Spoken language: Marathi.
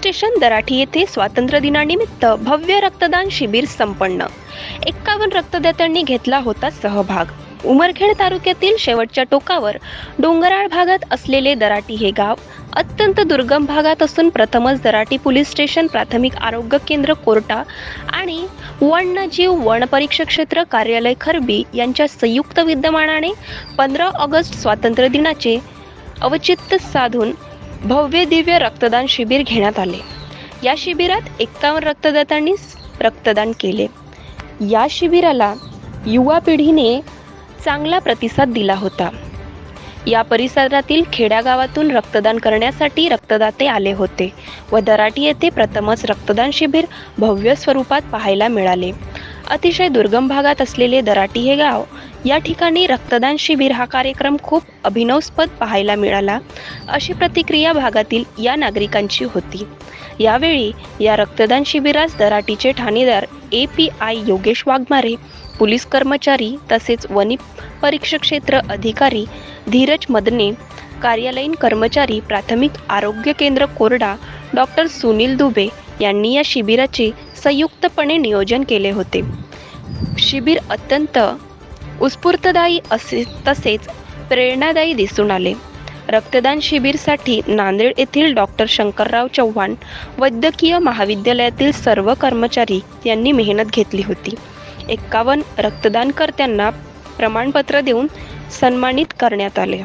स्टेशन दराठी येथे स्वातंत्र्य दिनानिमित्त भव्य रक्तदान शिबिर संपन्न. एक्कावन्न रक्तदात्यांनी घेतला होता सहभाग. उमरखेड तालुक्यातील शेवटच्या टोकावर डोंगराळ भागात असलेले दराटी हे गाव अत्यंत दुर्गम भागात असून प्रथमच दराटी पोलीस स्टेशन प्राथमिक आरोग्य केंद्र कोर्टा आणि वन्यजीव वनपरीक्षा क्षेत्र कार्यालय खरबी यांच्या संयुक्त विद्यमानाने पंधरा ऑगस्ट स्वातंत्र्य दिनाचे अवचित्त साधून भव्य दिव्य रक्तदान शिबिर घेण्यात आले. या शिबिरात एक्कावन्न रक्तदात्यांनी रक्तदान केले. या शिबिराला युवा पिढीने चांगला प्रतिसाद दिला होता. या परिसरातील खेड्यागावातून रक्तदान करण्यासाठी रक्तदाते आले होते व दराटी येथे प्रथमच रक्तदान शिबिर भव्य स्वरूपात पाहायला मिळाले. अतिशय दुर्गम भागात असलेले दराटी हे गाव या ठिकाणी रक्तदान शिबिर हा कार्यक्रम खूप अभिनवस्पद पाहायला मिळाला अशी प्रतिक्रिया भागातील या नागरिकांची होती. यावेळी या रक्तदान शिबिरास दराटीचे ठाणेदार A P I Yogesh Waghmare police कर्मचारी तसेच वनी परीक्षक क्षेत्र अधिकारी धीरज मदने कार्यालयीन कर्मचारी प्राथमिक आरोग्य केंद्र कोरडा डॉक्टर सुनील दुबे यांनी या शिबिराचे संयुक्तपणे नियोजन केले होते. शिबिर अत्यंत उत्स्फूर्तदायी असे तसेच प्रेरणादायी दिसून आले. रक्तदान शिबिरसाठी नांदेड येथील डॉक्टर शंकरराव चव्हाण वैद्यकीय महाविद्यालयातील सर्व कर्मचारी यांनी मेहनत घेतली होती. एक्कावन्न रक्तदानकर्त्यांना प्रमाणपत्र देऊन सन्मानित करण्यात आले.